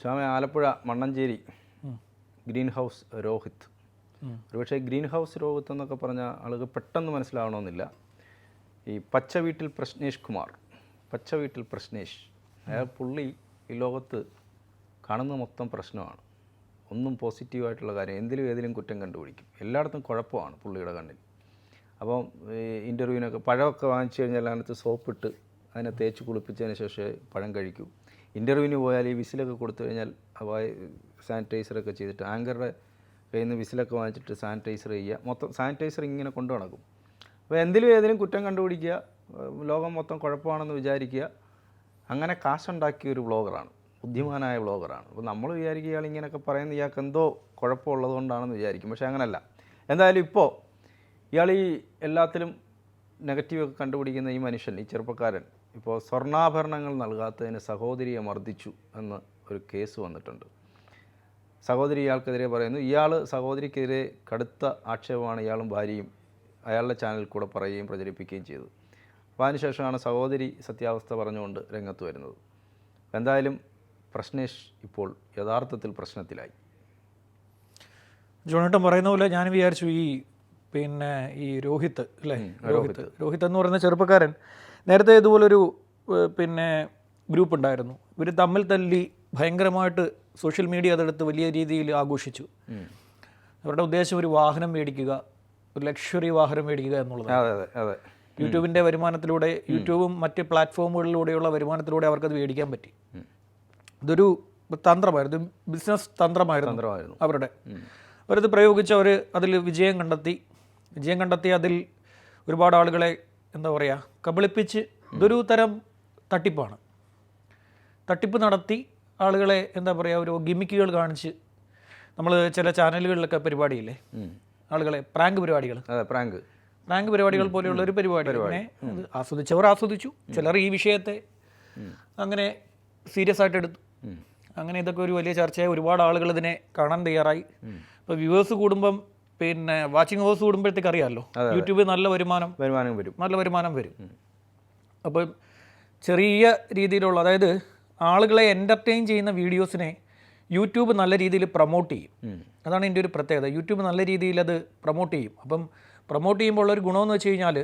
Shyama Alappuzha Mannancheri green house Rohit. ഒരുപക്ഷെ green house Rohit എന്നൊക്കെ പറഞ്ഞ ആളുകൾ പെട്ടെന്ന് മനസ്സിലാവണമെന്നില്ല. ഈ പച്ച വീട്ടിൽ പ്രശ്നേഷ് കുമാർ പച്ച വീട്ടിൽ പ്രശ്നേഷ്. അയാൾ പുള്ളി ഈ ലോകത്ത് കാണുന്ന മൊത്തം പ്രശ്നമാണ്. ഒന്നും പോസിറ്റീവായിട്ടുള്ള കാര്യം എന്തിലും ഏതിലും കുറ്റം കണ്ടുപിടിക്കും. എല്ലായിടത്തും കുഴപ്പമാണ് പുള്ളിയുടെ കണ്ണിൽ. അപ്പം ഈ ഇന്റർവ്യൂവിനൊക്കെ പഴമൊക്കെ വാങ്ങിച്ചു കഴിഞ്ഞാൽ അതിനകത്ത് സോപ്പിട്ട് അതിനെ തേച്ച് കുളിപ്പിച്ചതിന് ശേഷമേ പഴം കഴിക്കൂ. ഇന്റർവ്യൂവിന് പോയാൽ ഈ വിസിലൊക്കെ കൊടുത്തു കഴിഞ്ഞാൽ സാനിറ്റൈസറൊക്കെ ചെയ്തിട്ട് ആങ്കറുടെ കയ്യിൽ നിന്ന് വിസിലൊക്കെ വാങ്ങിച്ചിട്ട് സാനിറ്റൈസർ ചെയ്യുക. മൊത്തം സാനിറ്റൈസർ ഇങ്ങനെ കൊണ്ടു നടക്കും. അപ്പോൾ എന്തിലും ഏതിലും കുറ്റം കണ്ടുപിടിക്കുക. ലോകം മൊത്തം കുഴപ്പമാണെന്ന് വിചാരിക്കുക. അങ്ങനെ കാശുണ്ടാക്കിയ ഒരു വ്ളോഗറാണ് ബുദ്ധിമാനായ വ്ളോഗറാണ് അപ്പോൾ നമ്മൾ വിചാരിക്കുക ഇയാൾ ഇങ്ങനെയൊക്കെ പറയുന്ന ഇയാൾക്ക് എന്തോ കുഴപ്പമുള്ളത് കൊണ്ടാണെന്ന് വിചാരിക്കും. പക്ഷേ അങ്ങനല്ല. എന്തായാലും ഇപ്പോൾ ഇയാൾ ഈ എല്ലാത്തിലും നെഗറ്റീവൊക്കെ കണ്ടുപിടിക്കുന്ന ഈ മനുഷ്യൻ ഈ ചെറുപ്പക്കാരൻ ഇപ്പോൾ സ്വർണാഭരണങ്ങൾ നൽകാത്തതിന് സഹോദരിയെ മർദ്ദിച്ചു എന്ന് ഒരു കേസ് വന്നിട്ടുണ്ട്. സഹോദരി ഇയാൾക്കെതിരെ പറയുന്നു ഇയാൾ സഹോദരിക്കെതിരെ കടുത്ത ആക്ഷേപമാണ് ഇയാളും ഭാര്യയും അയാളുടെ ചാനലിൽ കൂടെ പറയുകയും പ്രചരിപ്പിക്കുകയും ചെയ്തു. അപ്പോൾ അതിനുശേഷമാണ് സഹോദരി സത്യാവസ്ഥ പറഞ്ഞുകൊണ്ട് രംഗത്ത് വരുന്നത്. എന്തായാലും പ്രശ്നേഷ് ഇപ്പോൾ യഥാർത്ഥത്തിൽ പ്രശ്നത്തിലായി. ജോണേട്ടൻ പറയുന്ന പോലെ ഞാൻ വിചാരിച്ചു ഈ പിന്നെ ഈ രോഹിത് അല്ലേ? രോഹിത്. രോഹിത് എന്ന് പറയുന്ന ചെറുപ്പക്കാരൻ നേരത്തെ ഇതുപോലൊരു പിന്നെ ഗ്രൂപ്പ് ഉണ്ടായിരുന്നു ഇവർ തമ്മിൽ തല്ലി ഭയങ്കരമായിട്ട് സോഷ്യൽ മീഡിയ അതെടുത്ത് വലിയ രീതിയിൽ ആഘോഷിച്ചു. അവരുടെ ഉദ്ദേശം ഒരു വാഹനം മേടിക്കുക ഒരു ലക്ഷറി വാഹനം മേടിക്കുക എന്നുള്ളതാണ്. യൂട്യൂബിന്റെ വരുമാനത്തിലൂടെ യൂട്യൂബും മറ്റ് പ്ലാറ്റ്ഫോമുകളിലൂടെയുള്ള വരുമാനത്തിലൂടെ അവർക്കത് മേടിക്കാൻ പറ്റി. ഇതൊരു തന്ത്രമായിരുന്നു ബിസിനസ് തന്ത്രമായിരുന്നു തന്ത്രമായിരുന്നു. അവരുടെ. അവരത് പ്രയോഗിച്ച് അവർ അതിൽ വിജയം കണ്ടെത്തി. വിജയം കണ്ടെത്തി അതിൽ ഒരുപാട് ആളുകളെ എന്താ പറയുക കബളിപ്പിച്ച് ഇതൊരു തരം തട്ടിപ്പാണ്. തട്ടിപ്പ് നടത്തി ആളുകളെ എന്താ പറയുക ഒരു ഗിമിക്കുകൾ കാണിച്ച് നമ്മൾ ചില ചാനലുകളിലൊക്കെ പരിപാടിയില്ലേ? ആളുകളെ പ്രാങ്ക് പരിപാടികൾ. അതെ പ്രാങ്ക്. പ്രാങ്ക് പരിപാടികൾ പോലെയുള്ള ഒരു പരിപാടി. ആസ്വദിച്ചവർ ആസ്വദിച്ചു ചിലർ ഈ വിഷയത്തെ അങ്ങനെ സീരിയസ് ആയിട്ട് എടുത്തു. അങ്ങനെ ഇതൊക്കെ ഒരു വലിയ ചർച്ചയായി. ഒരുപാട് ആളുകൾ ഇതിനെ കാണാൻ തയ്യാറായി. അപ്പോൾ വ്യൂവേഴ്സ് കൂടുമ്പം പിന്നെ വാച്ചിങ് ഹോസ് കൂടുമ്പോഴത്തേക്ക് അറിയാമല്ലോ യൂട്യൂബിൽ നല്ല വരുമാനം. വരുമാനം വരും. നല്ല വരുമാനം വരും. അപ്പോൾ ചെറിയ രീതിയിലുള്ള അതായത് ആളുകളെ എന്റർടൈൻ ചെയ്യുന്ന വീഡിയോസിനെ യൂട്യൂബ് നല്ല രീതിയിൽ പ്രൊമോട്ട് ചെയ്യും. അതാണ് എന്റെ ഒരു പ്രത്യേകത. യൂട്യൂബ് നല്ല രീതിയിൽ അത് പ്രൊമോട്ട് ചെയ്യും. അപ്പം പ്രൊമോട്ട് ചെയ്യുമ്പോൾ ഉള്ളൊരു ഗുണമെന്ന് വെച്ച് കഴിഞ്ഞാൽ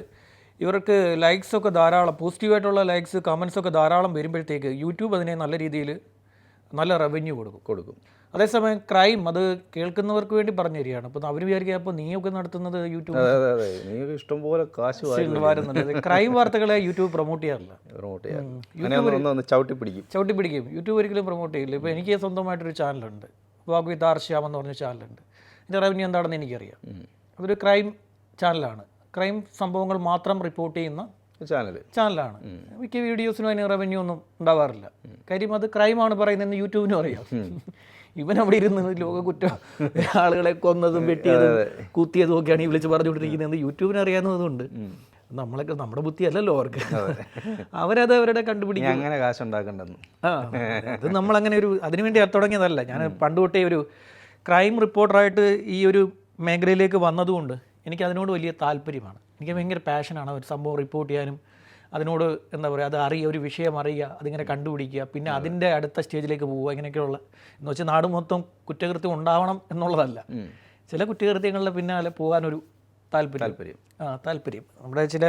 ഇവർക്ക് ലൈക്സ് ഒക്കെ ധാരാളം പോസിറ്റീവായിട്ടുള്ള ലൈക്സ് കമൻസ് ഒക്കെ ധാരാളം വരുമ്പോഴത്തേക്ക് യൂട്യൂബ് അതിനെ നല്ല രീതിയിൽ നല്ല റവന്യൂ കൊടുക്കും. കൊടുക്കും. അതേസമയം ക്രൈം അത് കേൾക്കുന്നവർക്ക് വേണ്ടി പറഞ്ഞു തരികയാണ് അപ്പോൾ അവർ വിചാരിക്കുക അപ്പോൾ നീയൊക്കെ നടത്തുന്നത് യൂട്യൂബ് അതെ അതെ ഇഷ്ടംപോലെ കാശ് വരുന്നുണ്ട്. ക്രൈം വാർത്തകളെ യൂട്യൂബ് പ്രൊമോട്ട് ചെയ്യാറില്ല. പ്രൊമോട്ട് ചവിട്ടി പിടിക്കും ചവിട്ടി പിടിക്കും യൂട്യൂബ് ഒരിക്കലും പ്രൊമോട്ട് ചെയ്യില്ല. ഇപ്പോൾ എനിക്ക് സ്വന്തമായിട്ടൊരു ചാനലുണ്ട് വാഗ് വിത്ത് ആർ ശ്യാം എന്ന് പറഞ്ഞ ചാനലുണ്ട് എന്റെ റവന്യൂ എന്താണെന്ന് എനിക്കറിയാം. അതൊരു ക്രൈം ചാനലാണ് ക്രൈം സംഭവങ്ങൾ മാത്രം റിപ്പോർട്ട് ചെയ്യുന്ന ചാനൽ ചാനലാണ്. മിക്ക വീഡിയോസിനും അതിന് റവന്യൂ ഒന്നും ഉണ്ടാവാറില്ല. കാര്യം അത് ക്രൈമാണ് പറയുന്നതെന്ന് യൂട്യൂബിനും അറിയാം. ഇവൻ അവിടെ ഇരുന്ന് ലോക കുറ്റം ആളുകളെ കൊന്നതും വെട്ടിയതും കുത്തിയതും ഒക്കെയാണ് ഈ വിളിച്ച് പറഞ്ഞുകൊണ്ടിരിക്കുന്നത്. യൂട്യൂബിന് അറിയാവുന്നതുകൊണ്ട് നമ്മളൊക്കെ നമ്മുടെ ബുദ്ധി അല്ലല്ലോ അവർക്ക് അവരത് അവരുടെ കണ്ടുപിടിക്കും. അങ്ങനെ കാശ് ഉണ്ടാക്കണ്ടെന്ന് ആ അത് നമ്മളങ്ങനെ ഒരു അതിനുവേണ്ടി തുടങ്ങിയതല്ല. ഞാൻ പണ്ട് തൊട്ടേ ഒരു ക്രൈം റിപ്പോർട്ടറായിട്ട് ഈ ഒരു മേഖലയിലേക്ക് വന്നതുകൊണ്ട് എനിക്ക് അതിനോട് വലിയ താല്പര്യമാണ്. എനിക്ക് ഭയങ്കര പാഷനാണ് ഒരു സംഭവം റിപ്പോർട്ട് ചെയ്യാനും അതിനോട് എന്താ പറയുക അത് അറിയുക ഒരു വിഷയം അറിയുക അതിങ്ങനെ കണ്ടുപിടിക്കുക പിന്നെ അതിന്റെ അടുത്ത സ്റ്റേജിലേക്ക് പോവുക ഇങ്ങനെയൊക്കെയുള്ള. എന്ന് വെച്ചാൽ നാട് മൊത്തം കുറ്റകൃത്യം ഉണ്ടാവണം എന്നുള്ളതല്ല. ചില കുറ്റകൃത്യങ്ങളുടെ പിന്നാലെ പോകാനൊരു താല്പര്യം. താല്പര്യം. ആ താല്പര്യം. നമ്മുടെ ചില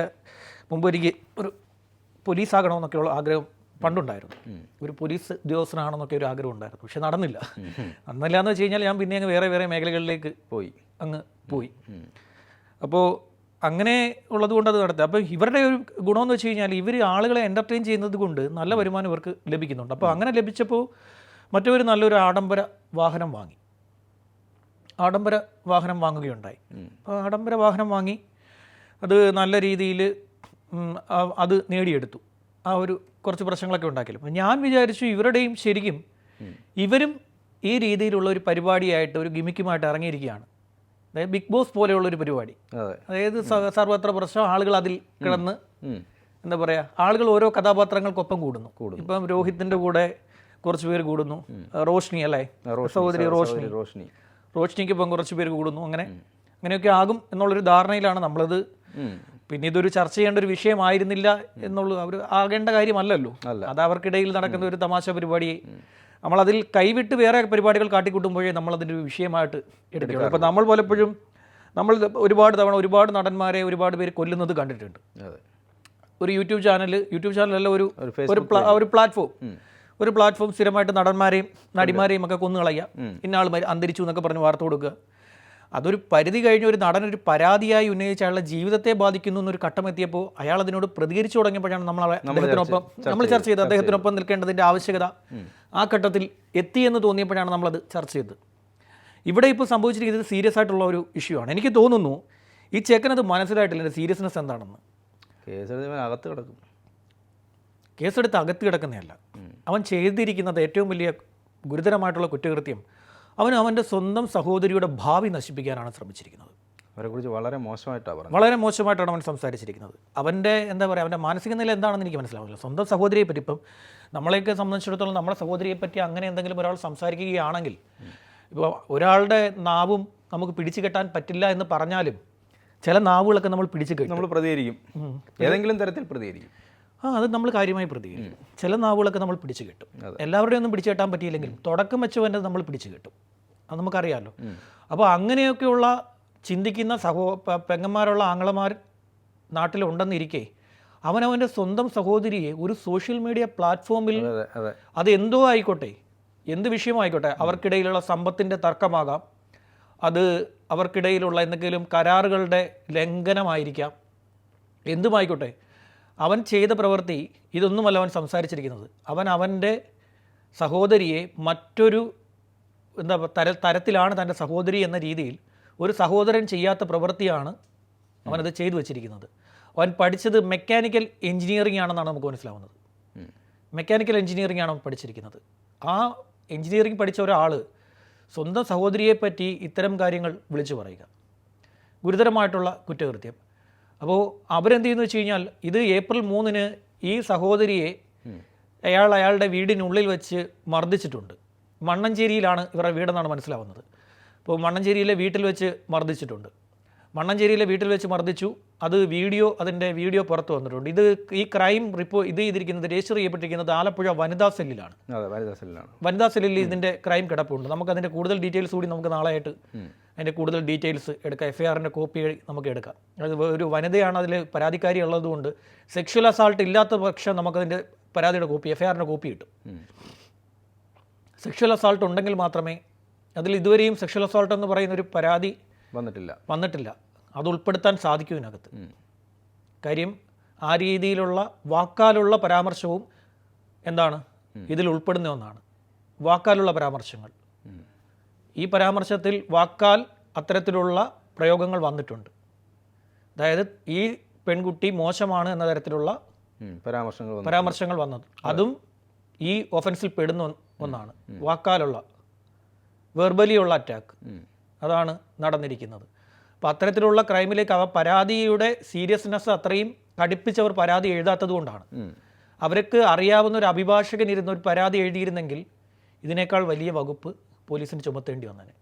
മുമ്പ് എനിക്ക് ഒരു പോലീസ് ആകണമെന്നൊക്കെയുള്ള ആഗ്രഹം പണ്ടുണ്ടായിരുന്നു. ഒരു പോലീസ് ഉദ്യോഗസ്ഥനാണെന്നൊക്കെ ഒരു ആഗ്രഹം ഉണ്ടായിരുന്നു. പക്ഷെ നടന്നില്ല. നടന്നില്ല എന്ന് വെച്ച് കഴിഞ്ഞാൽ ഞാൻ പിന്നെ അങ്ങ് വേറെ വേറെ മേഖലകളിലേക്ക് പോയി. അങ്ങ് പോയി. അപ്പോൾ അങ്ങനെ ഉള്ളത് കൊണ്ട് അത് നടത്തുക അപ്പോൾ ഇവരുടെ ഒരു ഗുണമെന്ന് വെച്ച് കഴിഞ്ഞാൽ ഇവർ ആളുകളെ എന്റർടൈൻ ചെയ്യുന്നത് കൊണ്ട് നല്ല വരുമാനം ഇവർക്ക് ലഭിക്കുന്നുണ്ട്. അപ്പോൾ അങ്ങനെ ലഭിച്ചപ്പോൾ മറ്റൊരു നല്ലൊരു ആഡംബര വാഹനം വാങ്ങി. ആഡംബര വാഹനം വാങ്ങുകയുണ്ടായി. അപ്പോൾ ആഡംബര വാഹനം വാങ്ങി അത് നല്ല രീതിയിൽ അത് നേടിയെടുത്തു. ആ ഒരു കുറച്ച് പ്രശ്നങ്ങളൊക്കെ ഉണ്ടാക്കിയല്ലോ. അപ്പോൾ ഞാൻ വിചാരിച്ചു ഇവരുടെയും ശരിക്കും ഇവരും ഈ രീതിയിലുള്ള ഒരു പരിപാടിയായിട്ട് ഒരു ഗിമിക്കുമായിട്ട് ഇറങ്ങിയിരിക്കുകയാണ്. അതായത് ബിഗ് ബോസ് പോലെയുള്ള ഒരു പരിപാടി. അതെ. അതായത് സർവത്ര പ്രശ്നം ആളുകൾ അതിൽ കിടന്ന് എന്താ പറയുക ആളുകൾ ഓരോ കഥാപാത്രങ്ങൾക്കൊപ്പം കൂടുന്നു. ഇപ്പം രോഹിത്തിന്റെ കൂടെ കുറച്ച് പേര് കൂടുന്നു. റോഷ്നി അല്ലേ? സഹോദരി റോഷ്നി. റോഷ്നി. റോഷ്നിക്ക് ഇപ്പം കുറച്ച് പേര് കൂടുന്നു. അങ്ങനെ അങ്ങനെയൊക്കെ ആകും എന്നുള്ളൊരു ധാരണയിലാണ് നമ്മളത്. പിന്നെ ഇതൊരു ചർച്ച ചെയ്യേണ്ട ഒരു വിഷയമായിരുന്നില്ല എന്നുള്ളത് അവർ ആകേണ്ട കാര്യമല്ലല്ലോ. അത് അവർക്കിടയിൽ നടക്കുന്ന ഒരു തമാശ പരിപാടി നമ്മളതിൽ കൈവിട്ട് വേറെ പരിപാടികൾ കാട്ടിക്കൂട്ടുമ്പോഴേ നമ്മളതിന്റെ ഒരു വിഷയമായിട്ട് എടുക്കുകയുള്ളൂ. അപ്പോൾ നമ്മൾ പലപ്പോഴും നമ്മൾ ഒരുപാട് തവണ ഒരുപാട് നടന്മാരെ ഒരുപാട് പേര് കൊല്ലുന്നത് കണ്ടിട്ടുണ്ട്. ഒരു യൂട്യൂബ് ചാനൽ യൂട്യൂബ് ചാനലല്ല ഒരു ഒരു ഒരു പ്ലാറ്റ്ഫോം. ഒരു പ്ലാറ്റ്ഫോം സ്ഥിരമായിട്ട് നടന്മാരെയും നടിമാരെയും ഒക്കെ കൊന്നു കളയുക ഇന്ന ആൾ അന്തരിച്ചു എന്നൊക്കെ പറഞ്ഞ് വാർത്ത കൊടുക്കുക. അതൊരു പരിധി കഴിഞ്ഞ ഒരു നടൻ ഒരു പരാതിയായി ഉന്നയിച്ച അയാളുടെ ജീവിതത്തെ ബാധിക്കുന്നു എന്നൊരു ഘട്ടം എത്തിയപ്പോൾ അയാൾ അതിനോട് പ്രതികരിച്ചു തുടങ്ങിയപ്പോഴാണ് നമ്മൾ അദ്ദേഹത്തിനൊപ്പം നമ്മൾ ചർച്ച ചെയ്തത്. അദ്ദേഹത്തിനൊപ്പം നിൽക്കേണ്ടതിന്റെ ആവശ്യകത ആ ഘട്ടത്തിൽ എത്തി എന്ന് തോന്നിയപ്പോഴാണ് നമ്മളത് ചർച്ച ചെയ്തത്. ഇവിടെ ഇപ്പോൾ സംഭവിച്ചിരിക്കുന്നത് സീരിയസ് ആയിട്ടുള്ള ഒരു ഇഷ്യൂ ആണ്. എനിക്ക് തോന്നുന്നു ഈ ചെക്കനത് മനസ്സിലായിട്ടില്ല. എന്റെ സീരിയസ്നെസ് എന്താണെന്ന്. കേസെടുത്ത് അകത്ത് കിടക്കും. കേസെടുത്ത് അകത്ത് കിടക്കുന്നതല്ല. അവൻ ചെയ്തിരിക്കുന്നത് ഏറ്റവും വലിയ ഗുരുതരമായിട്ടുള്ള കുറ്റകൃത്യം അവൻ അവന്റെ സ്വന്തം സഹോദരിയുടെ ഭാവി നശിപ്പിക്കാനാണ് ശ്രമിച്ചിരിക്കുന്നത്. അവരെക്കുറിച്ച് വളരെ മോശമായിട്ടാണ് പറഞ്ഞത് വളരെ മോശമായിട്ടാണ് അവൻ സംസാരിച്ചിരിക്കുന്നത്. അവന്റെ എന്താ പറയുക അവന്റെ മാനസിക നില എന്താണെന്ന് എനിക്ക് മനസ്സിലാവില്ല സ്വന്തം സഹോദരിയെ പറ്റി ഇപ്പം നമ്മളെയൊക്കെ സംബന്ധിച്ചിടത്തോളം നമ്മളെ സഹോദരിയെ പറ്റി അങ്ങനെ എന്തെങ്കിലും ഒരാൾ സംസാരിക്കുകയാണെങ്കിൽ ഇപ്പോൾ ഒരാളുടെ നാവും നമുക്ക് പിടിച്ചു കെട്ടാൻ പറ്റില്ല എന്ന് പറഞ്ഞാലും ചില നാവുകളൊക്കെ നമ്മൾ പിടിച്ചു കെട്ടും. നമ്മൾ പ്രതികരിക്കും. ഏതെങ്കിലും തരത്തിൽ പ്രതികരിക്കും. ആ അത് നമ്മൾ കാര്യമായി പ്രതികരിക്കും. ചില നാവുകളൊക്കെ നമ്മൾ പിടിച്ചു കിട്ടും. എല്ലാവരുടെയും ഒന്നും പിടിച്ചു കെട്ടാൻ പറ്റിയില്ലെങ്കിലും തുടക്കം വെച്ചവന്റെ നമ്മൾ പിടിച്ചു കിട്ടും. അത് നമുക്കറിയാമല്ലോ അപ്പോൾ അങ്ങനെയൊക്കെയുള്ള ചിന്തിക്കുന്ന സഹോ പെങ്ങന്മാരുള്ള ആങ്ങളമാർ നാട്ടിലുണ്ടെന്നിരിക്കെ അവനവന്റെ സ്വന്തം സഹോദരിയെ ഒരു സോഷ്യൽ മീഡിയ പ്ലാറ്റ്ഫോമിൽ അത് എന്തോ ആയിക്കോട്ടെ എന്ത് വിഷയമായിക്കോട്ടെ അവർക്കിടയിലുള്ള സമ്പത്തിന്റെ തർക്കമാകാം. അത് അവർക്കിടയിലുള്ള എന്തെങ്കിലും കരാറുകളുടെ ലംഘനമായിരിക്കാം. എന്തുമായിക്കോട്ടെ അവൻ ചെയ്ത പ്രവൃത്തി ഇതൊന്നുമല്ല അവൻ സംസാരിച്ചിരിക്കുന്നത്. അവൻ അവന്റെ സഹോദരിയെ മറ്റൊരു എന്താ തര തരത്തിലാണ് തന്റെ സഹോദരി എന്ന രീതിയിൽ ഒരു സഹോദരൻ ചെയ്യാത്ത പ്രവൃത്തിയാണ് അവനത് ചെയ്തു വെച്ചിരിക്കുന്നത്. അവൻ പഠിച്ചത് മെക്കാനിക്കൽ എഞ്ചിനീയറിംഗ് ആണെന്നാണ് നമുക്ക് മനസ്സിലാവുന്നത്. മെക്കാനിക്കൽ എഞ്ചിനീയറിംഗ് ആണ് അവൻ പഠിച്ചിരിക്കുന്നത്. ആ എഞ്ചിനീയറിംഗ് പഠിച്ച ഒരാൾ സ്വന്തം സഹോദരിയെ പറ്റി ഇത്തരം കാര്യങ്ങൾ വിളിച്ചു പറയുക. ഗുരുതരമായിട്ടുള്ള കുറ്റകൃത്യം. അപ്പോൾ അവരെന്ത് ചെയ്യുന്നു വെച്ച് കഴിഞ്ഞാൽ ഇത് ഏപ്രിൽ മൂന്നിന് ഈ സഹോദരിയെ അയാൾ അയാളുടെ വീടിനുള്ളിൽ വെച്ച് മർദ്ദിച്ചിട്ടുണ്ട്. മണ്ണഞ്ചേരിയിലാണ് ഇവരുടെ വീടെന്നാണ് മനസ്സിലാവുന്നത്. അപ്പോൾ മണ്ണഞ്ചേരിയിലെ വീട്ടിൽ വെച്ച് മർദ്ദിച്ചിട്ടുണ്ട്. മണ്ണഞ്ചേരിയിലെ വീട്ടിൽ വെച്ച് മർദ്ദിച്ചു. അത് വീഡിയോ അതിന്റെ വീഡിയോ പുറത്തു വന്നിട്ടുണ്ട്. ഇത് ഈ ക്രൈം റിപ്പോ ഇത് ചെയ്തിരിക്കുന്നത് രജിസ്റ്റർ ചെയ്യപ്പെട്ടിരിക്കുന്നത് ആലപ്പുഴ വനിതാ സെല്ലിലാണ്. അതെ വനിതാസലിലാണ് വനിതാ സെല്ലിൽ ഇതിന്റെ ക്രൈം കിടപ്പുണ്ട്. നമുക്ക് അതിന്റെ കൂടുതൽ ഡീറ്റെയിൽസ് കൂടി നമുക്ക് നാളെയായിട്ട് അതിന്റെ കൂടുതൽ ഡീറ്റെയിൽസ് എടുക്കാം. എഫ് ഐ ആറിന്റെ കോപ്പി നമുക്ക് എടുക്കാം. അത് ഒരു വനിതയാണ് അതിൽ പരാതിക്കാരി ഉള്ളതുകൊണ്ട് സെക്ഷൽ അസാൾട്ട് ഇല്ലാത്ത പക്ഷം നമുക്കതിന്റെ പരാതിയുടെ കോപ്പി എഫ് ഐ ആറിന്റെ കോപ്പി കിട്ടും. സെക്ഷൽ അസാൾട്ട് ഉണ്ടെങ്കിൽ മാത്രമേ അതിൽ ഇതുവരെയും സെക്ഷൽ അസോൾട്ട് എന്ന് പറയുന്ന ഒരു പരാതി വന്നിട്ടില്ല. വന്നിട്ടില്ല. അത് ഉൾപ്പെടുത്താൻ സാധിക്കും ഇതിനകത്ത്. കാര്യം ആ രീതിയിലുള്ള വാക്കാലുള്ള പരാമർശവും എന്താണ്? ഇതിൽ ഉൾപ്പെടുന്ന ഒന്നാണ്. വാക്കാലുള്ള പരാമർശങ്ങൾ. ഈ പരാമർശത്തിൽ വാക്കാൽ അത്തരത്തിലുള്ള പ്രയോഗങ്ങൾ വന്നിട്ടുണ്ട്. അതായത് ഈ പെൺകുട്ടി മോശമാണ് എന്ന തരത്തിലുള്ള പരാമർശങ്ങൾ പരാമർശങ്ങൾ വന്നത്. അതും. ഈ ഒഫൻസിൽ പെടുന്ന ഒന്ന് ഒന്നാണ് വാക്കാലുള്ള വെർബലിയുള്ള അറ്റാക്ക്. അതാണ് നടന്നിരിക്കുന്നത്. അപ്പോൾ അത്തരത്തിലുള്ള ക്രൈമിലേക്ക് അവ പരാതിയുടെ സീരിയസ്നെസ് അത്രയും കടുപ്പിച്ചവർ പരാതി എഴുതാത്തത് കൊണ്ടാണ്. അവർക്ക് അറിയാവുന്ന ഒരു അഭിഭാഷകൻ ഇരുന്ന് ഒരു പരാതി എഴുതിയിരുന്നെങ്കിൽ ഇതിനേക്കാൾ വലിയ വകുപ്പ് പോലീസിന് ചുമത്തേണ്ടി വന്നേനെ.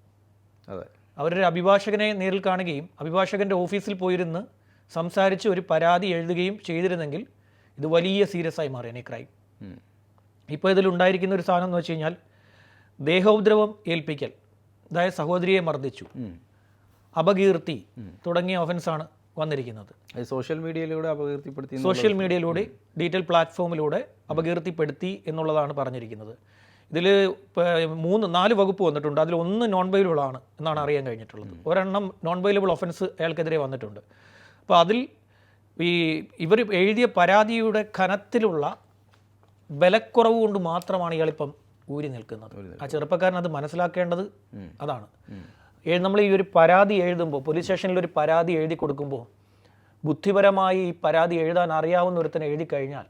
അതെ. അവരൊരു അഭിഭാഷകനെ നേരിൽ കാണുകയും അഭിഭാഷകന്റെ ഓഫീസിൽ പോയിരുന്ന് സംസാരിച്ച് ഒരു പരാതി എഴുതുകയും ചെയ്തിരുന്നെങ്കിൽ ഇത് വലിയ സീരിയസ് ആയി മാറിയാണ് ഈ ക്രൈം. ഇപ്പോൾ ഇതിലുണ്ടായിരിക്കുന്ന ഒരു സാധനം എന്ന് വെച്ച് കഴിഞ്ഞാൽ ദേഹോപദ്രവം ഏൽപ്പിക്കൽ. അതായത് സഹോദരിയെ മർദ്ദിച്ചു. അപകീർത്തി തുടങ്ങിയ ഒഫൻസാണ് വന്നിരിക്കുന്നത്. സോഷ്യൽ മീഡിയയിലൂടെ അപകീർത്തിപ്പെടുത്തി സോഷ്യൽ മീഡിയയിലൂടെ ഡീറ്റെയിൽ പ്ലാറ്റ്ഫോമിലൂടെ അപകീർത്തിപ്പെടുത്തി എന്നുള്ളതാണ് പറഞ്ഞിരിക്കുന്നത്. ഇതിൽ മൂന്ന് നാല് വകുപ്പ് വന്നിട്ടുണ്ട്. അതിൽ ഒന്ന് നോൺ വൈലബിൾ ആണ് എന്നാണ് അറിയാൻ കഴിഞ്ഞിട്ടുള്ളത്. ഒരെണ്ണം നോൺ വൈലബിൾ ഒഫൻസ് അയാൾക്കെതിരെ വന്നിട്ടുണ്ട്. അപ്പോൾ അതിൽ ഈ ഇവർ എഴുതിയ പരാതിയുടെ ഖനത്തിലുള്ള ബലക്കുറവ് കൊണ്ട് മാത്രമാണ് ഇയാളിപ്പം ഊരി നിൽക്കുന്നത്. ആ ചെറുപ്പക്കാരൻ അത് മനസ്സിലാക്കേണ്ടത് അതാണ്. നമ്മൾ ഈ ഒരു പരാതി എഴുതുമ്പോൾ പോലീസ് സ്റ്റേഷനിൽ ഒരു പരാതി എഴുതി കൊടുക്കുമ്പോൾ ബുദ്ധിപരമായി ഈ പരാതി എഴുതാൻ അറിയാവുന്ന ഒരുത്തനെ എഴുതി കഴിഞ്ഞാൽ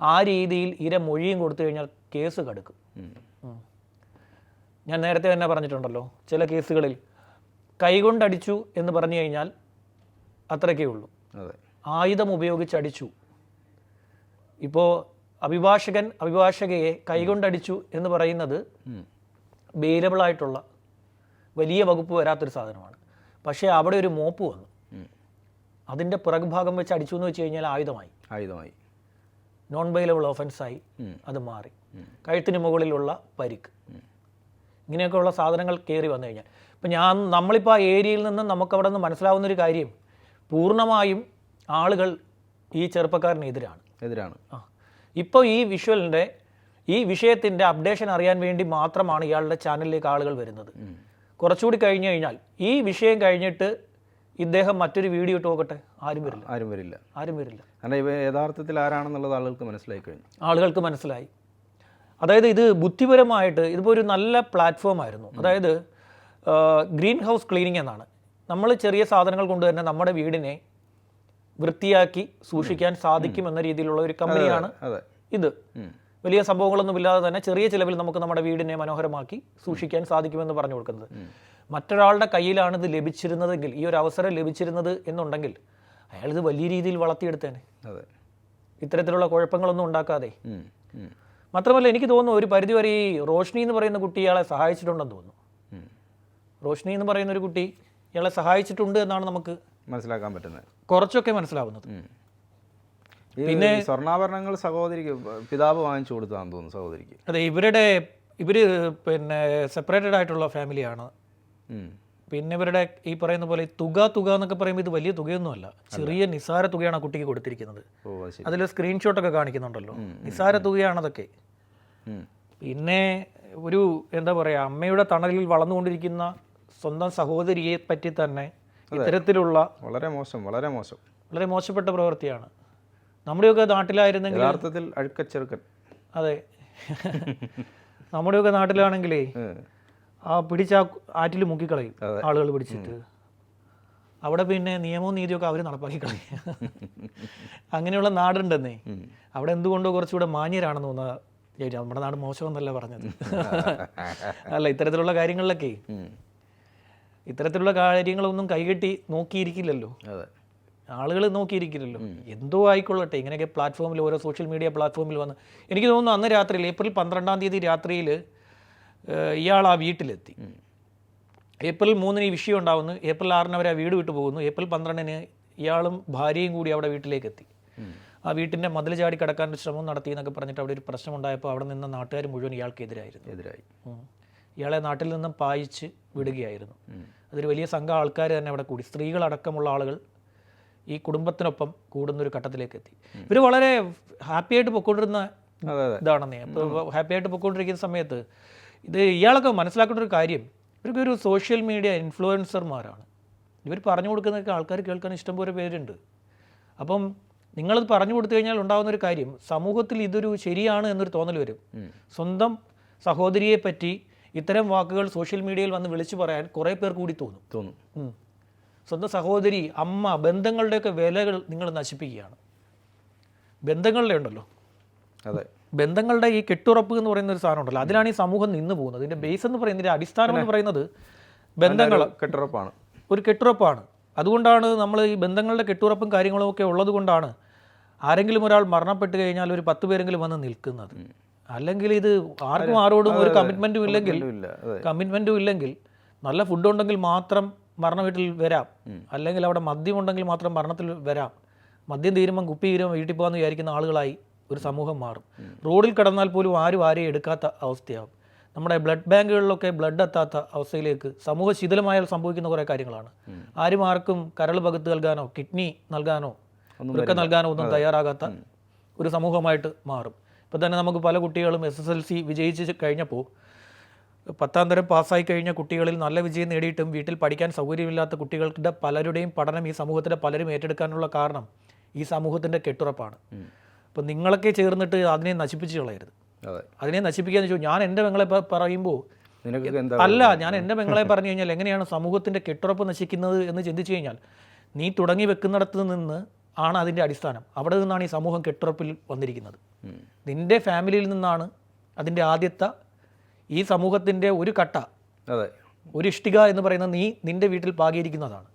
ആ രീതിയിൽ ഇര മൊഴിയും കൊടുത്തു കഴിഞ്ഞാൽ കേസ് കടുക്കും. ഞാൻ നേരത്തെ തന്നെ പറഞ്ഞിട്ടുണ്ടല്ലോ ചില കേസുകളിൽ കൈകൊണ്ടടിച്ചു എന്ന് പറഞ്ഞു കഴിഞ്ഞാൽ അത്രയ്ക്കേ ഉള്ളൂ. ആയുധം ഉപയോഗിച്ച് അടിച്ചു ഇപ്പോൾ അഭിഭാഷകൻ അഭിഭാഷകയെ കൈകൊണ്ടടിച്ചു എന്ന് പറയുന്നത് ബെയിലബിളായിട്ടുള്ള ആയിട്ടുള്ള വലിയ വകുപ്പ് വരാത്തൊരു സാധനമാണ്. പക്ഷേ അവിടെ ഒരു മോപ്പ് വന്നു. അതിന്റെ പിറകുഭാഗം വെച്ച് അടിച്ചു എന്ന് വെച്ച് കഴിഞ്ഞാൽ ആയുധമായി. ആയുധമായി. നോൺ ബൈലബിൾ ഓഫൻസായി അത് മാറി. കഴുത്തിന് മുകളിലുള്ള പരിക്ക്. ഇങ്ങനെയൊക്കെയുള്ള സാധനങ്ങൾ കയറി വന്നു കഴിഞ്ഞാൽ. ഇപ്പം ഞാൻ നമ്മളിപ്പോൾ ആ ഏരിയയിൽ നിന്ന് നമുക്കവിടെ നിന്ന് മനസ്സിലാവുന്നൊരു കാര്യം പൂർണമായും ആളുകൾ ഈ ചെറുപ്പക്കാരനെതിരാണ്. എതിരാണ്. ആ ഇപ്പോൾ ഈ വിഷ്വലിന്റെ ഈ വിഷയത്തിന്റെ അപ്ഡേഷൻ അറിയാൻ വേണ്ടി മാത്രമാണ് ഇയാളുടെ ചാനലിലേക്ക് ആളുകൾ വരുന്നത്. കുറച്ചുകൂടി കഴിഞ്ഞു കഴിഞ്ഞാൽ ഈ വിഷയം കഴിഞ്ഞിട്ട് ഇദ്ദേഹം മറ്റൊരു വീഡിയോ ഇട്ട് നോക്കട്ടെ? ആരും വരില്ല. ആരും വരില്ല. ആരും വരില്ല. കാരണം ഇവ യഥാർത്ഥത്തിൽ ആരാണെന്നുള്ളത് ആളുകൾക്ക് മനസ്സിലായി കഴിഞ്ഞു. ആളുകൾക്ക് മനസ്സിലായി. അതായത് ഇത് ബുദ്ധിപരമായിട്ട് ഇതിപ്പോൾ ഒരു നല്ല പ്ലാറ്റ്ഫോം ആയിരുന്നു. അതായത് ഗ്രീൻ ഹൗസ് ക്ലീനിങ് എന്നാണ്. നമ്മൾ ചെറിയ സാധനങ്ങൾ കൊണ്ട് തന്നെ നമ്മുടെ വീടിനെ വൃത്തിയാക്കി സൂക്ഷിക്കാൻ സാധിക്കും എന്ന രീതിയിലുള്ള ഒരു കമ്പനിയാണ് ഇത്. വലിയ സംഭവങ്ങളൊന്നും ഇല്ലാതെ തന്നെ ചെറിയ ചിലവിൽ നമുക്ക് നമ്മുടെ വീടിനെ മനോഹരമാക്കി സൂക്ഷിക്കാൻ സാധിക്കുമെന്ന് പറഞ്ഞു കൊടുക്കുന്നത്. മറ്റൊരാളുടെ കയ്യിലാണ് ഇത് ലഭിച്ചിരുന്നതെങ്കിൽ ഈ ഒരു അവസരം ലഭിച്ചിരുന്നത് എന്നുണ്ടെങ്കിൽ അയാൾ ഇത് വലിയ രീതിയിൽ വളർത്തിയെടുത്തേനെ. ഇത്തരത്തിലുള്ള കുഴപ്പങ്ങളൊന്നും ഉണ്ടാക്കാതെ. മാത്രമല്ല എനിക്ക് തോന്നുന്നു ഒരു പരിധിവരെ ഈ റോഷ്നി എന്ന് പറയുന്ന കുട്ടി ഇയാളെ സഹായിച്ചിട്ടുണ്ടെന്ന് തോന്നുന്നു. റോഷ്നി എന്ന് പറയുന്ന ഒരു കുട്ടി ഇയാളെ സഹായിച്ചിട്ടുണ്ട് എന്നാണ് നമുക്ക് മനസ്സിലാക്കാൻ പറ്റുന്നത്. കുറച്ചൊക്കെ മനസ്സിലാവുന്നത്. പിന്നെ സ്വർണാഭരണങ്ങൾ സഹോദരിക്ക് പിതാവ് വാങ്ങിച്ചു കൊടുത്താന്ന് തോന്നുന്നു സഹോദരിക്ക്. അതെ ഇവരുടെ ഇവർ പിന്നെ സെപ്പറേറ്റഡ് ആയിട്ടുള്ള ഫാമിലിയാണ്. പിന്നെ ഇവരുടെ ഈ പറയുന്ന പോലെ തുക തുക എന്നൊക്കെ പറയുമ്പോൾ ഇത് വലിയ തുകയൊന്നുമല്ല. ചെറിയ നിസാര തുകയാണ് ആ കുട്ടിക്ക് കൊടുത്തിരിക്കുന്നത്. അതിൽ സ്ക്രീൻഷോട്ടൊക്കെ കാണിക്കുന്നുണ്ടല്ലോ. നിസാര തുകയാണ് അതൊക്കെ പിന്നെ ഒരു എന്താ പറയുക അമ്മയുടെ തണലിൽ വളർന്നുകൊണ്ടിരിക്കുന്ന സ്വന്തം സഹോദരിയെ പറ്റി തന്നെ ഇത്തരത്തിലുള്ള വളരെ മോശം വളരെ മോശം. വളരെ മോശപ്പെട്ട പ്രവൃത്തിയാണ്. നമ്മുടെയൊക്കെ നാട്ടിലായിരുന്നെങ്കിൽ യഥാർത്ഥത്തിൽ അഴുക്കച്ചെറുക്കൻ. അതെ. നമ്മുടെയൊക്കെ നാട്ടിലാണെങ്കിലേ ആ പിടിച്ച ആറ്റിൽ മുക്കിക്കളയും ആളുകൾ പിടിച്ചിട്ട്. അവിടെ പിന്നെ നിയമവും നീതിയൊക്കെ അവർ നടപ്പാക്കി കളയും. അങ്ങനെയുള്ള നാടുണ്ടെന്നേ. അവിടെ എന്തുകൊണ്ടോ കുറച്ചുകൂടെ മാന്യരാണെന്ന് തോന്നുക നമ്മുടെ നാട് മോശമെന്നല്ല പറഞ്ഞത്. അല്ല ഇത്തരത്തിലുള്ള കാര്യങ്ങളിലൊക്കെ. ഇത്തരത്തിലുള്ള കാര്യങ്ങളൊന്നും കൈകെട്ടി നോക്കിയിരിക്കില്ലല്ലോ. അതെ. ആളുകൾ നോക്കിയിരിക്കില്ലല്ലോ. എന്തോ ആയിക്കൊള്ളട്ടെ ഇങ്ങനെയൊക്കെ പ്ലാറ്റ്ഫോമിൽ ഓരോ സോഷ്യൽ മീഡിയ പ്ലാറ്റ്ഫോമിൽ വന്ന്. എനിക്ക് തോന്നുന്നു അന്ന് രാത്രിയിൽ ഏപ്രിൽ പന്ത്രണ്ടാം തീയതി രാത്രിയിൽ ഇയാൾ ആ വീട്ടിലെത്തി. ഏപ്രിൽ മൂന്നിന് ഈ വിഷയം ഉണ്ടാവുന്നു. ഏപ്രിൽ ആറിന് അവർ ആ വീട് വിട്ടു പോകുന്നു. ഏപ്രിൽ പന്ത്രണ്ടിന് ഇയാളും ഭാര്യയും കൂടി അവിടെ വീട്ടിലേക്ക് എത്തി ആ വീട്ടിന്റെ മതിൽ ചാടി കടക്കാനൊരു ശ്രമം നടത്തി എന്നൊക്കെ പറഞ്ഞിട്ട് അവിടെ ഒരു പ്രശ്നം ഉണ്ടായപ്പോൾ അവിടെ നിന്ന് നാട്ടുകാർ മുഴുവൻ ഇയാൾക്കെതിരായിരുന്നു. എതിരായി. ഉം. ഇയാളെ നാട്ടിൽ നിന്നും പായിച്ച് വിടുകയായിരുന്നു. അതൊരു വലിയ സംഘം ആൾക്കാർ തന്നെ അവിടെ കൂടി. സ്ത്രീകളടക്കമുള്ള ആളുകൾ ഈ കുടുംബത്തിനൊപ്പം കൂടുന്നൊരു ഘട്ടത്തിലേക്ക് എത്തി ഇവർ വളരെ ഹാപ്പി ആയിട്ട് പൊയ്ക്കൊണ്ടിരുന്ന അതെ അതെ. ഇതാണെന്നേ. അപ്പോൾ ഹാപ്പി ആയിട്ട് പൊയ്ക്കൊണ്ടിരിക്കുന്ന സമയത്ത് ഇത് ഇയാളൊക്കെ മനസ്സിലാക്കേണ്ട ഒരു കാര്യം ഇവർക്ക് ഒരു സോഷ്യൽ മീഡിയ ഇൻഫ്ലുവൻസർമാരാണ്. ഇവർ പറഞ്ഞു കൊടുക്കുന്നതൊക്കെ ആൾക്കാർ കേൾക്കാൻ ഇഷ്ടംപോലെ പേരുണ്ട്. അപ്പം നിങ്ങളത് പറഞ്ഞു കൊടുത്തു കഴിഞ്ഞാൽ ഉണ്ടാകുന്ന ഒരു കാര്യം സമൂഹത്തിൽ ഇതൊരു ശരിയാണ് എന്നൊരു തോന്നൽ വരും. സ്വന്തം സഹോദരിയെ പറ്റി ഇത്തരം വാക്കുകൾ സോഷ്യൽ മീഡിയയിൽ വന്ന് വിളിച്ചു പറയാൻ കുറേ പേർ കൂടി തോന്നും. തോന്നും. സ്വന്തം സഹോദരി അമ്മ ബന്ധങ്ങളുടെയൊക്കെ വിലകൾ നിങ്ങൾ നശിപ്പിക്കുകയാണ്. ബന്ധങ്ങളുടെ ഉണ്ടല്ലോ. അതെ. ബന്ധങ്ങളുടെ ഈ കെട്ടുറപ്പ് എന്ന് പറയുന്ന ഒരു സാധനം ഉണ്ടല്ലോ. അതിലാണ് ഈ സമൂഹം നിന്ന് പോകുന്നത്. ഇതിന്റെ ബേസ് എന്ന് പറയുന്നത് അടിസ്ഥാനം എന്ന് പറയുന്നത് ബന്ധങ്ങൾ കെട്ടുറപ്പാണ്. ഒരു കെട്ടുറപ്പാണ്. അതുകൊണ്ടാണ് നമ്മൾ ഈ ബന്ധങ്ങളുടെ കെട്ടുറപ്പും കാര്യങ്ങളും ഒക്കെ ഉള്ളത് കൊണ്ടാണ് ആരെങ്കിലും ഒരാൾ മരണപ്പെട്ട് കഴിഞ്ഞാൽ ഒരു പത്ത് പേരെങ്കിലും വന്ന് നിൽക്കുന്നത്. അല്ലെങ്കിൽ ഇത് ആർക്കും ആരോടും ഒരു കമ്മിറ്റ്മെന്റും ഇല്ലെങ്കിൽ കമ്മിറ്റ്മെന്റും കമ്മിറ്റ്മെന്റും ഇല്ലെങ്കിൽ നല്ല ഫുഡ് ഉണ്ടെങ്കിൽ മാത്രം മരണ വീട്ടിൽ വരാം. അല്ലെങ്കിൽ അവിടെ മദ്യം ഉണ്ടെങ്കിൽ മാത്രം മരണത്തിൽ വരാം. മദ്യം തീരുമ്പം കുപ്പി തീരുമ്പോൾ വീട്ടിൽ പോകാമെന്ന് വിചാരിക്കുന്ന ആളുകളായി ഒരു സമൂഹം മാറും. റോഡിൽ കിടന്നാൽ പോലും ആരും ആരെയും എടുക്കാത്ത അവസ്ഥയാവും. നമ്മുടെ ബ്ലഡ് ബാങ്കുകളിലൊക്കെ ബ്ലഡ് എത്താത്ത അവസ്ഥയിലേക്ക് സമൂഹ ശിഥിലമായാൽ സംഭവിക്കുന്ന കുറേ കാര്യങ്ങളാണ്. ആരും ആർക്കും കരൾ പകുത്ത് നൽകാനോ കിഡ്നി നൽകാനോ വൃക്ക നൽകാനോ ഒന്നും തയ്യാറാകാത്ത ഒരു സമൂഹമായിട്ട് മാറും. ഇപ്പം തന്നെ നമുക്ക് പല കുട്ടികളും എസ് എസ് എൽ സി വിജയിച്ച് കഴിഞ്ഞപ്പോൾ പത്താം തരം പാസ്സായി കഴിഞ്ഞ കുട്ടികളിൽ നല്ല വിജയം നേടിയിട്ടും വീട്ടിൽ പഠിക്കാൻ സൗകര്യമില്ലാത്ത കുട്ടികളുടെ പലരുടെയും പഠനം ഈ സമൂഹത്തിലെ പലരും ഏറ്റെടുക്കാനുള്ള കാരണം ഈ സമൂഹത്തിന്റെ കെട്ടുറപ്പാണ്. അപ്പോൾ നിങ്ങളൊക്കെ ചേർന്നിട്ട് അതിനെ നശിപ്പിച്ച് കളയരുത്. അതിനെ അതിനെ നശിപ്പിക്കാന്ന് വെച്ചാൽ ഞാൻ എന്റെ പെങ്ങളെ പറയുമ്പോൾ അല്ല ഞാൻ എന്റെ പെങ്ങളെ പറഞ്ഞു കഴിഞ്ഞാൽ എങ്ങനെയാണ് സമൂഹത്തിന്റെ കെട്ടുറപ്പ് നശിക്കുന്നത് എന്ന് ചിന്തിച്ചു കഴിഞ്ഞാൽ നീ തുടങ്ങി വെക്കുന്നിടത്ത് നിന്ന് ആണ് അതിന്റെ അടിസ്ഥാനം. അവിടെ നിന്നാണ് ഈ സമൂഹം കെട്ടുറപ്പിൽ വന്നിരിക്കുന്നത്. നിന്റെ ഫാമിലിയിൽ നിന്നാണ് അതിന്റെ ആദ്യത്തെ ഈ സമൂഹത്തിന്റെ ഒരു കട്ട അതെ. ഒരു ഇഷ്ടിക എന്ന് പറയുന്നത് നീ നിന്റെ വീട്ടിൽ പാകിയിരിക്കുന്നതാണ്.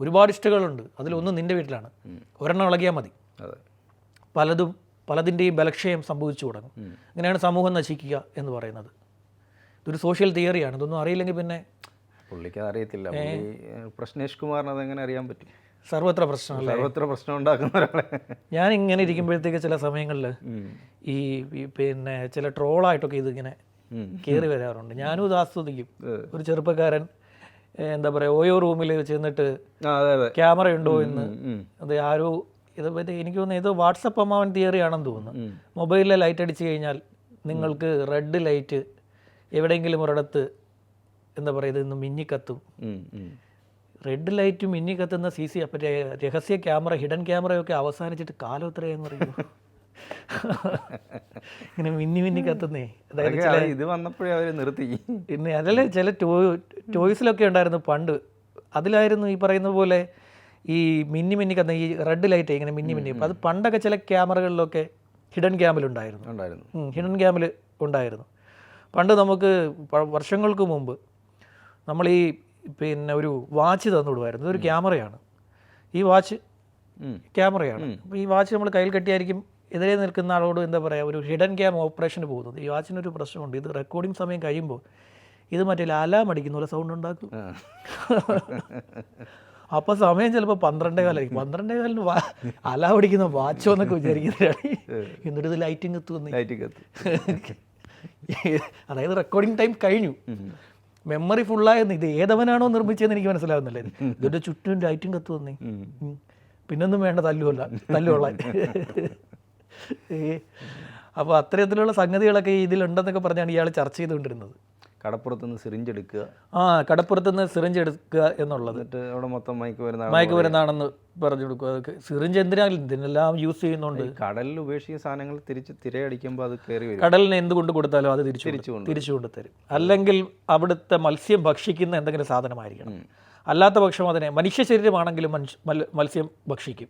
ഒരുപാട് ഇഷ്ടികകളുണ്ട്. അതിലൊന്ന് നിന്റെ വീട്ടിലാണ്. ഒരെണ്ണം ഇളകിയാൽ മതി. പലതും പലതിന്റെയും ബലക്ഷയം സംഭവിച്ചു തുടങ്ങും. ഇങ്ങനെയാണ് സമൂഹം നശിക്കുക എന്ന് പറയുന്നത്. ഇതൊരു സോഷ്യൽ തിയറിയാണ് ഇതൊന്നും അറിയില്ലെങ്കിൽ പിന്നെ പുള്ളിക്ക് അറിയത്തില്ല പ്രശ്നേഷ് കുമാറിന് അതെങ്ങനെ അറിയാൻ പറ്റും? സർവത്ര പ്രശ്നം സർവത്ര പ്രശ്നം ഉണ്ടാക്കുന്ന ഒരാളെ. ഞാൻ ഇങ്ങനെ ഇരിക്കുമ്പോഴത്തേക്ക് ചില സമയങ്ങളിൽ ഈ പിന്നെ ചില ട്രോളായിട്ടൊക്കെ ഇതിങ്ങനെ. കയറി വരാറുണ്ട്. ഞാനും ഇത് ആസ്വദിക്കും. ഒരു ചെറുപ്പക്കാരൻ എന്താ പറയുക ഓയോ റൂമിൽ ചെന്നിട്ട് ക്യാമറ ഉണ്ടോ എന്ന്. അത് ആരോ ഇത് എനിക്ക് തോന്നുന്നു ഇത് വാട്സപ്പ് അമ്മാവൻ തിയറി ആണെന്ന് തോന്നുന്നു. മൊബൈലിലെ ലൈറ്റ് അടിച്ചു കഴിഞ്ഞാൽ നിങ്ങൾക്ക് റെഡ് ലൈറ്റ് എവിടെയെങ്കിലും ഒരിടത്ത് എന്താ പറയുക ഇതൊന്ന് മിന്നിക്കത്തും. റെഡ് ലൈറ്റ് മിന്നി കത്തുന്ന സി സി അപ്പം രഹസ്യ ക്യാമറ ഹിഡൻ ക്യാമറയൊക്കെ അവസാനിച്ചിട്ട് കാലം എത്രയെന്ന് പറയുമോ ഇങ്ങനെ മിന്നി മിന്നി കത്തുന്നേ. അതായത് ചില ഇത് വന്നപ്പോഴേ അവർ നിർത്തി. പിന്നെ അതല്ലേ ചില ടോ ടോയ്സിലൊക്കെ ഉണ്ടായിരുന്നു പണ്ട്. അതിലായിരുന്നു ഈ പറയുന്ന പോലെ ഈ മിന്നി മിന്നി കത്തുന്ന ഈ റെഡ് ലൈറ്റ് ഇങ്ങനെ മിന്നി മിന്നി. അത് പണ്ടൊക്കെ ചില ക്യാമറകളിലൊക്കെ ഹിഡൻ ക്യാമിലുണ്ടായിരുന്നു ഉണ്ടായിരുന്നു. ഹിഡൻ ക്യാമിൽ ഉണ്ടായിരുന്നു. പണ്ട് നമുക്ക് വർഷങ്ങൾക്ക് മുമ്പ് നമ്മൾ ഈ പിന്നെ ഒരു വാച്ച് തന്നുവിടുമായിരുന്നു ഇതൊരു ക്യാമറയാണ്. ഈ വാച്ച് ക്യാമറയാണ്. അപ്പോൾ ഈ വാച്ച് നമ്മൾ കയ്യിൽ കെട്ടിയായിരിക്കും എതിരെ നിൽക്കുന്ന ആളോട് എന്താ പറയുക ഒരു ഹിഡൻ ക്യാം ഓപ്പറേഷന് പോകുന്നത്. ഈ വാച്ചിനൊരു പ്രശ്നമുണ്ട്. ഇത് റെക്കോർഡിംഗ് സമയം കഴിയുമ്പോൾ ഇത് മറ്റേ അലാം അടിക്കുന്ന പോലെ സൗണ്ട് ഉണ്ടാക്കും. അപ്പോൾ സമയം ചിലപ്പോൾ പന്ത്രണ്ടേ കാലായിരിക്കും പന്ത്രണ്ടേ കാലിന് അലാം അടിക്കുന്ന വാച്ചോ എന്നൊക്കെ വിചാരിക്കുന്നതാണ്. എന്നിട്ട് ഇത് ലൈറ്റിംഗ് കത്ത് അതായത് റെക്കോർഡിംഗ് ടൈം കഴിഞ്ഞു. മെമ്മറി ഫുള്ളായിരുന്നു ഇത് ഏതവനാണോ നിർമ്മിച്ചതെന്ന് എനിക്ക് മനസ്സിലാവുന്നില്ല. ഇത്. ഇതിന്റെ ചുറ്റും ലൈറ്റും കത്ത് വന്നേ. പിന്നെ പിന്നൊന്നും വേണ്ട തല്ലുമല്ല തല്ലുകൊള്ളാൻ. അപ്പോൾ അത്തരത്തിലുള്ള സംഗതികളൊക്കെ ഇതിലുണ്ടെന്നൊക്കെ പറഞ്ഞാണ് ഇയാൾ ചർച്ച ചെയ്തുകൊണ്ടിരുന്നത്. കടപ്പുറത്തുനിന്ന് സിറിഞ്ച് എടുക്കുക ആ കടപ്പുറത്ത് നിന്ന് സിറിഞ്ച് എടുക്കുക എന്നുള്ളത് അവിടെ മൊത്തം മയക്ക് വരുന്ന മയക്ക് വരുന്നതാണെന്ന് പറഞ്ഞു കൊടുക്കുക അതൊക്കെ സിറിഞ്ച് എന്തിനാണ് ഇതിനെല്ലാം യൂസ് ചെയ്യുന്നുണ്ട്. കടലിൽ ഉപേക്ഷിക്കുന്ന സാധനങ്ങൾ തിരിച്ച് തിരയടിക്കുമ്പോൾ അത് കയറി വരും. കടലിന് എന്ത് കൊണ്ട് കൊടുത്താലും അത് തിരിച്ചു തിരിച്ചു കൊണ്ട് തിരിച്ചു കൊണ്ട് തരും അല്ലെങ്കിൽ അവിടുത്തെ മത്സ്യം ഭക്ഷിക്കുന്ന എന്തെങ്കിലും സാധനമായിരിക്കണം. അല്ലാത്ത പക്ഷം അതിനെ മനുഷ്യ ശരീരമാണെങ്കിലും മനുഷ്യ മത്സ്യം ഭക്ഷിക്കും.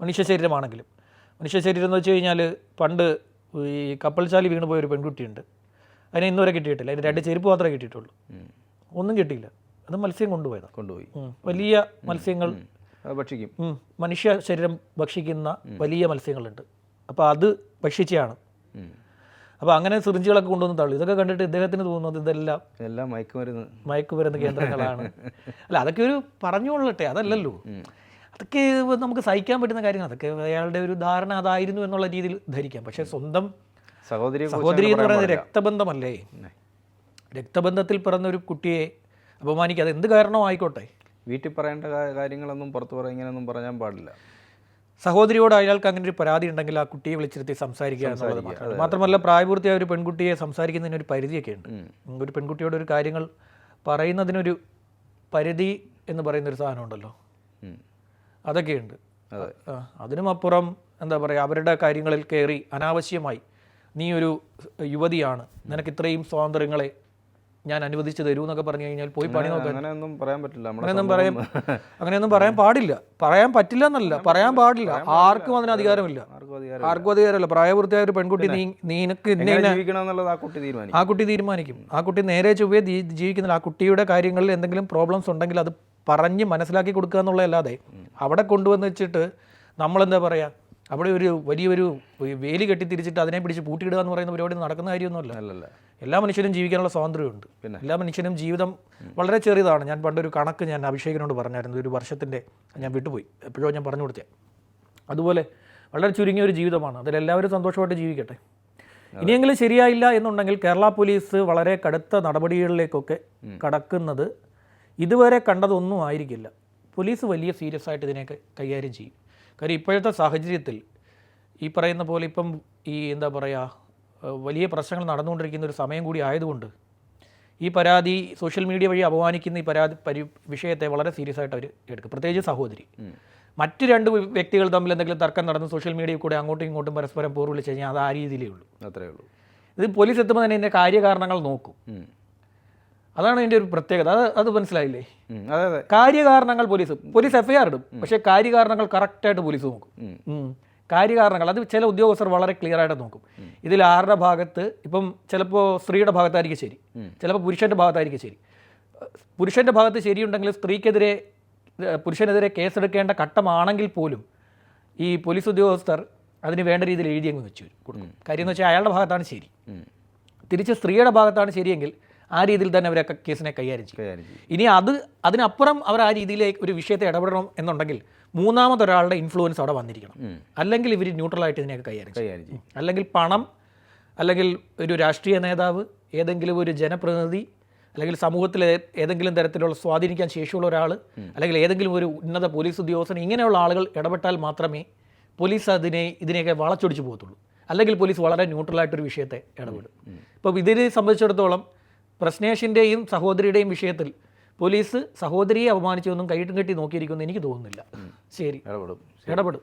മനുഷ്യ ശരീരമാണെങ്കിലും മനുഷ്യ ശരീരം എന്ന് വെച്ച് കഴിഞ്ഞാൽ പണ്ട് ഈ കപ്പൽച്ചാലി വീണുപോയ ഒരു പെൺകുട്ടിയുണ്ട്. അതിനെ ഇന്നുവരെ കിട്ടിയിട്ടില്ല. അതിന് രണ്ട് ചെരുപ്പ് മാത്രമേ കിട്ടിയിട്ടുള്ളൂ. ഒന്നും കിട്ടിയില്ല. അത് മത്സ്യം കൊണ്ടുപോയതാണ് കൊണ്ടുപോയി. വലിയ മത്സ്യങ്ങൾ ഭക്ഷിക്കും. മനുഷ്യ ശരീരം ഭക്ഷിക്കുന്ന വലിയ മത്സ്യങ്ങളുണ്ട്. അപ്പോൾ അത് ഭക്ഷിച്ചാണ്. അപ്പോൾ അങ്ങനെ സിറിഞ്ചുകളൊക്കെ കൊണ്ടുവന്ന് തള്ളി. ഇതൊക്കെ കണ്ടിട്ട് ഇദ്ദേഹത്തിന് തോന്നുന്നത് ഇതെല്ലാം എല്ലാം മയക്കുമരുന്ന്. മയക്കുമരുന്ന് കേന്ദ്രങ്ങളാണ്. അല്ല അതൊക്കെ ഒരു പറഞ്ഞുകൊള്ളട്ടെ. അതല്ലല്ലോ. അതൊക്കെ നമുക്ക് സഹിക്കാൻ പറ്റുന്ന കാര്യങ്ങൾ. അതൊക്കെ അയാളുടെ ഒരു ധാരണ അതായിരുന്നു എന്നുള്ള രീതിയിൽ ധരിക്കാം. പക്ഷേ സ്വന്തം സഹോദരിയെ സഹോദരി എന്ന് പറയുന്നത് രക്തബന്ധമല്ലേ? രക്തബന്ധത്തിൽ പിറന്ന ഒരു കുട്ടിയെ അപമാനിക്കുക അത് എന്ത് കാരണവും ആയിക്കോട്ടെ വീട്ടിൽ പറയേണ്ട കാര്യങ്ങളൊന്നും പുറത്ത് പറയാൻ ഇങ്ങനെയൊന്നും പറയാൻ പാടില്ല. സഹോദരിയോട് അയാൾക്ക് അങ്ങനെ ഒരു പരാതി ഉണ്ടെങ്കിൽ ആ കുട്ടിയെ വിളിച്ചിരുത്തി സംസാരിക്കുക എന്നുള്ളത് മാത്രമാണ് മാത്രമല്ല പ്രായപൂർത്തിയായ ഒരു പെൺകുട്ടിയെ സംസാരിക്കുന്നതിന് ഒരു പരിധിയൊക്കെ ഉണ്ട്. ഒരു പെൺകുട്ടിയോട് ഒരു കാര്യങ്ങൾ പറയുന്നതിനൊരു പരിധി എന്ന് പറയുന്ന ഒരു സാധനം ഉണ്ടല്ലോ. അതൊക്കെയുണ്ട്. അതിനുമപ്പുറം അതിനും അപ്പുറം എന്താ പറയുക അവരുടെ കാര്യങ്ങളിൽ കയറി അനാവശ്യമായി നീ ഒരു യുവതിയാണ്. നിനക്ക് ഇത്രയും സ്വാതന്ത്ര്യങ്ങളെ ഞാൻ അനുവദിച്ചു തരൂ എന്നൊക്കെ പറഞ്ഞു കഴിഞ്ഞാൽ പോയി പണി നോക്കാൻ അങ്ങനെയൊന്നും പറയാൻ പറ്റില്ല. അങ്ങനെയൊന്നും പറയാൻ അങ്ങനെയൊന്നും പറയാൻ പാടില്ല. പറയാൻ പറ്റില്ല എന്നല്ല. പറയാൻ പാടില്ല. ആർക്കും അതിന് അധികാരമില്ല. ആർക്കും അധികാരം ആർക്കും അധികാരമില്ല. പ്രായപൂർത്തിയായ ഒരു പെൺകുട്ടി നീ നിനക്ക് ആ കുട്ടി തീരുമാനിക്കും. ആ കുട്ടി നേരെ ചൊവ്വേ ജീവിക്കുന്ന ജീവിക്കുന്നില്ല. ആ കുട്ടിയുടെ കാര്യങ്ങളിൽ എന്തെങ്കിലും പ്രോബ്ലംസ് ഉണ്ടെങ്കിൽ അത് പറഞ്ഞ് മനസ്സിലാക്കി കൊടുക്കുക എന്നുള്ളതല്ലാതെ അവിടെ കൊണ്ടുവന്ന് വെച്ചിട്ട് നമ്മളെന്താ പറയുക അവിടെ ഒരു വലിയൊരു വേലി കെട്ടി തിരിച്ചിട്ട് അതിനെ പിടിച്ച് പൂട്ടിയിടുക എന്ന് പറയുന്ന പരിപാടി നടക്കുന്ന കാര്യമൊന്നുമല്ല. അല്ലല്ല. എല്ലാ മനുഷ്യനും ജീവിക്കാനുള്ള സ്വാതന്ത്ര്യമുണ്ട്. പിന്നെ? എല്ലാ മനുഷ്യനും ജീവിതം വളരെ ചെറിയതാണ്. ഞാൻ പണ്ടൊരു കണക്ക് ഞാൻ അഭിഷേകിനോട് പറഞ്ഞായിരുന്നു. ഒരു വർഷത്തിന്റെ ഞാൻ വിട്ടുപോയി. എപ്പോഴോ ഞാൻ പറഞ്ഞു കൊടുത്തേ. അതുപോലെ വളരെ ചുരുങ്ങിയ ഒരു ജീവിതമാണ്. അതിലെല്ലാവരും സന്തോഷമായിട്ട് ജീവിക്കട്ടെ. ഇനിയെങ്കിലും ശരിയായില്ല എന്നുണ്ടെങ്കിൽ കേരള പോലീസ് വളരെ കടുത്ത നടപടികളിലേക്കൊക്കെ കടക്കുന്നത് ഇതുവരെ കണ്ടതൊന്നും ആയിരിക്കില്ല. പോലീസ് വലിയ സീരിയസ് ആയിട്ട് ഇതിനെയൊക്കെ കൈകാര്യം ചെയ്യും. കാര്യം ഇപ്പോഴത്തെ സാഹചര്യത്തിൽ ഈ പറയുന്ന പോലെ ഇപ്പം ഈ എന്താ പറയുക വലിയ പ്രശ്നങ്ങൾ നടന്നുകൊണ്ടിരിക്കുന്ന ഒരു സമയം കൂടി ആയതുകൊണ്ട് ഈ പരാതി സോഷ്യൽ മീഡിയ വഴി അപമാനിക്കുന്ന ഈ പരാതി പരി വിഷയത്തെ വളരെ സീരിയസ് ആയിട്ട് അവർ എടുക്കും. പ്രത്യേകിച്ച് സഹോദരി. മറ്റ് രണ്ട് വ്യ- വ്യക്തികൾ തമ്മിൽ എന്തെങ്കിലും തർക്കം നടന്ന് സോഷ്യൽ മീഡിയയിൽ കൂടെ അങ്ങോട്ടും ഇങ്ങോട്ടും പരസ്പരം പോർ വിളിച്ച് കഴിഞ്ഞാൽ അത് ആ രീതിയിലേ ഉള്ളൂ. അത്രേ ഉള്ളൂ. ഇത് പോലീസ് എത്തുമ്പോൾ തന്നെ ഇതിന്റെ കാര്യകാരണങ്ങൾ നോക്കും. അതാണ് അതിന്റെ ഒരു പ്രത്യേകത. അത് അത് മനസ്സിലായില്ലേ. അതെ അതെ. കാര്യകാരണങ്ങൾ പോലീസ് പോലീസ് എഫ്ഐആർ ഇടും. പക്ഷേ കാര്യകാരണങ്ങൾ കറക്റ്റായിട്ട് പോലീസ് നോക്കും. കാര്യകാരണങ്ങൾ അത് ചില ഉദ്യോഗസ്ഥർ വളരെ ക്ലിയർ ആയിട്ട് നോക്കും. ഇതിൽ ആരുടെ ഭാഗത്ത് ഇപ്പം ചിലപ്പോൾ സ്ത്രീയുടെ ഭാഗത്തായിരിക്കും ശരി. ചിലപ്പോൾ പുരുഷന്റെ ഭാഗത്തായിരിക്കും ശരി. പുരുഷന്റെ ഭാഗത്ത് ശരിയുണ്ടെങ്കിൽ സ്ത്രീക്കെതിരെ പുരുഷനെതിരെ കേസെടുക്കേണ്ട ഘട്ടമാണെങ്കിൽ പോലും ഈ പോലീസ് ഉദ്യോഗസ്ഥർ അതിന് വേണ്ട രീതിയിൽ എഴുതി അങ്ങ് വെച്ച് കൊടുക്കും. കാര്യം എന്ന് വെച്ചാൽ അയാളുടെ ഭാഗത്താണ് ശരി. തിരിച്ച് സ്ത്രീയുടെ ഭാഗത്താണ് ശരിയെങ്കിൽ ആ രീതിയിൽ തന്നെ ആ കേസിനെ കൈകാര്യം ചെയ്യും. ഇനി അത് അതിനപ്പുറം അവർ ആ രീതിയിലേക്ക് ഒരു വിഷയത്തെ ഇടപെടണം എന്നുണ്ടെങ്കിൽ മൂന്നാമതൊരാളുടെ ഇൻഫ്ലുവൻസ് അവിടെ വന്നിരിക്കണം. അല്ലെങ്കിൽ ഇവർ ന്യൂട്രലായിട്ട് ഇതിനെയൊക്കെ കൈകാര്യം ചെയ്യും. അല്ലെങ്കിൽ പണം അല്ലെങ്കിൽ ഒരു രാഷ്ട്രീയ നേതാവ് ഏതെങ്കിലും ഒരു ജനപ്രതിനിധി അല്ലെങ്കിൽ സമൂഹത്തിൽ ഏതെങ്കിലും തരത്തിലുള്ള സ്വാധീനിക്കാൻ ശേഷിയുള്ള ഒരാൾ അല്ലെങ്കിൽ ഏതെങ്കിലും ഒരു ഉന്നത പോലീസ് ഉദ്യോഗസ്ഥൻ ഇങ്ങനെയുള്ള ആളുകൾ ഇടപെട്ടാൽ മാത്രമേ പോലീസ് അതിനെ ഇതിനെയൊക്കെ വളച്ചൊടിച്ച് പോകത്തുള്ളൂ. അല്ലെങ്കിൽ പോലീസ് വളരെ ന്യൂട്രലായിട്ടൊരു വിഷയത്തെ ഇടപെടും. ഇപ്പോൾ ഇതിനെ സംബന്ധിച്ചിടത്തോളം പ്രശ്നേഷിന്റെയും സഹോദരിയുടെയും വിഷയത്തിൽ പോലീസ് സഹോദരിയെ അപമാനിച്ചൊന്നും കൈയിട്ടും കെട്ടി നോക്കിയിരിക്കുമെന്ന് എനിക്ക് തോന്നുന്നില്ല. ശരി. ഇടപെടും. ഇടപെടും.